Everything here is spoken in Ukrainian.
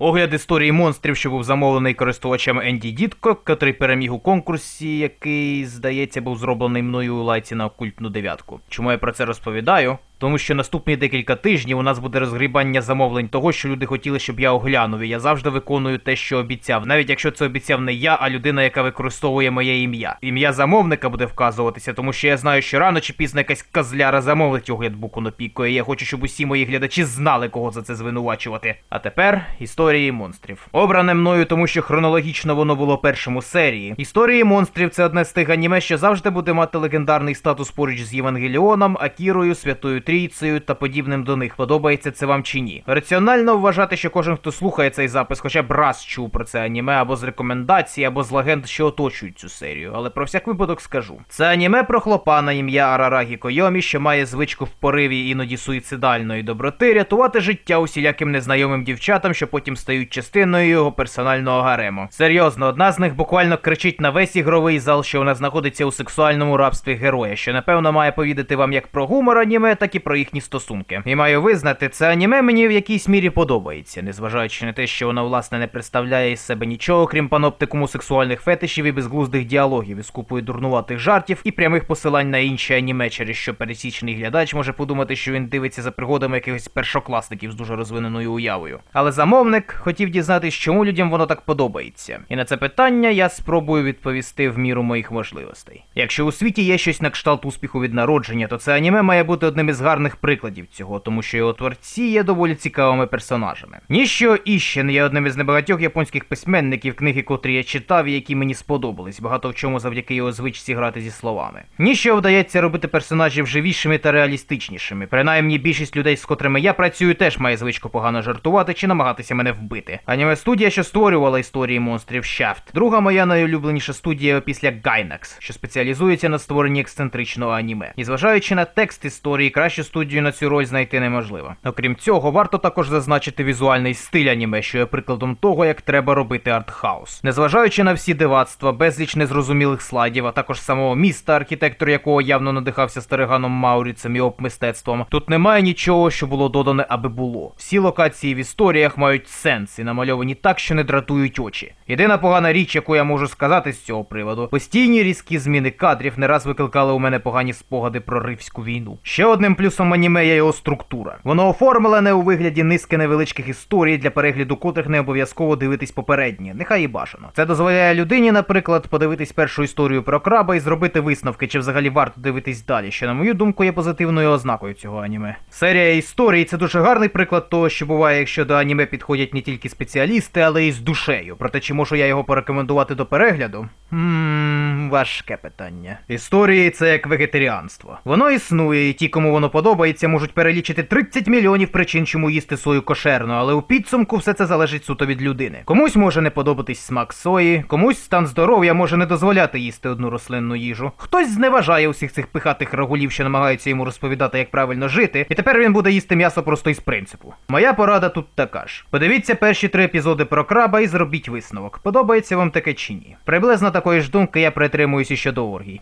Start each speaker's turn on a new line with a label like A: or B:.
A: Огляд історії монстрів, що був замовлений користувачем Енді Дітко, котрий переміг у конкурсі, який, здається, був зроблений мною у лайці на окультну дев'ятку. Чому я про це розповідаю? Тому що наступні декілька тижнів у нас буде розгрібання замовлень того, що люди хотіли, щоб я оглянув. І я завжди виконую те, що обіцяв, навіть якщо це обіцяв не я, а людина, яка використовує моє ім'я. Ім'я замовника буде вказуватися, тому що я знаю, що рано чи пізно якась козляра замовить огляд буку Напіко, і я хочу, щоб усі мої глядачі знали, кого за це звинувачувати. А тепер історії монстрів. Обране мною, тому що хронологічно воно було першим у серії. Історії монстрів це одне з тих аніме, що завжди буде мати легендарний статус поруч з Євангеліоном, Акірою, Святою Трійцею та подібним до них. Подобається це вам чи ні? Раціонально вважати, що кожен, хто слухає цей запис, хоча б раз чув про це аніме або з рекомендацій, або з легенд, що оточують цю серію. Але про всяк випадок скажу. Це аніме про хлопа на ім'я Арарагі Койомі, що має звичку в пориві іноді суїцидальної доброти рятувати життя усіляким незнайомим дівчатам, що потім стають частиною його персонального гарему. Серйозно, одна з них буквально кричить на весь ігровий зал, що вона знаходиться у сексуальному рабстві героя, що напевно має повідати вам як про гумор аніме, так і про їхні стосунки. І маю визнати, це аніме мені в якійсь мірі подобається, незважаючи на те, що воно власне не представляє із себе нічого, крім паноптикуму сексуальних фетишів і безглуздих діалогів із купою дурнуватих жартів і прямих посилань на інші аніме, через що пересічний глядач може подумати, що він дивиться за пригодами якихось першокласників з дуже розвиненою уявою. Але замовник хотів дізнатись, чому людям воно так подобається. І на це питання я спробую відповісти в міру моїх можливостей. Якщо у світі є щось на кшталт успіху від народження, то це аніме має бути одним із гарних прикладів цього, тому що його творці є доволі цікавими персонажами. Ніщо Іщен є одним із небагатьох японських письменників, книги, котрі я читав і які мені сподобались, багато в чому завдяки його звичці грати зі словами. Ніщо вдається робити персонажів живішими та реалістичнішими. Принаймні більшість людей, з котрими я працюю, теж має звичку погано жартувати чи намагатися мене вбити. Аніме студія, що створювала історії монстрів Shaft. Друга моя найулюбленіша студія після Gainax, що спеціалізується на створенні ексцентричного аніме. І зважаючи на текст історії, кращу студію на цю роль знайти неможливо. Окрім цього, варто також зазначити візуальний стиль аніме, що є прикладом того, як треба робити артхаус. Незважаючи на всі дивацтва, безліч незрозумілих слайдів, а також самого міста, архітектор якого явно надихався стариганом Мауріцем і оп-мистецтвом, тут немає нічого, що було додане, аби було. Всі локації в історіях мають сенс і намальовані так, що не дратують очі. Єдина погана річ, яку я можу сказати з цього приводу, постійні різкі зміни кадрів не раз викликали у мене погані спогади про ривську війну. Ще одним плюсом аніме є його структура. Воно оформлене у вигляді низки невеличких історій, для перегляду котрих не обов'язково дивитись попередні, нехай і бажано. Це дозволяє людині, наприклад, подивитись першу історію про краба і зробити висновки, чи взагалі варто дивитись далі, що, на мою думку, є позитивною ознакою цього аніме. Серія історій це дуже гарний приклад того, що буває, якщо до аніме підходять не тільки спеціалісти, але й з душею. Проте чи можу я його порекомендувати до перегляду? Важке питання. Історії це як вегетаріанство. Воно існує, і ті, кому воно подобається, можуть перелічити 30 мільйонів причин, чому їсти сою кошерно, але у підсумку все це залежить суто від людини. Комусь може не подобатись смак сої, комусь стан здоров'я може не дозволяти їсти одну рослинну їжу. Хтось зневажає усіх цих пихатих рагулів, що намагаються йому розповідати, як правильно жити, і тепер він буде їсти м'ясо просто із принципу. Моя порада тут така ж. Подивіться перші три епізоди про краба і зробіть висновок. Подобається вам таке чи ні. Приблизно такої ж думки я притримуюся щодо оргій.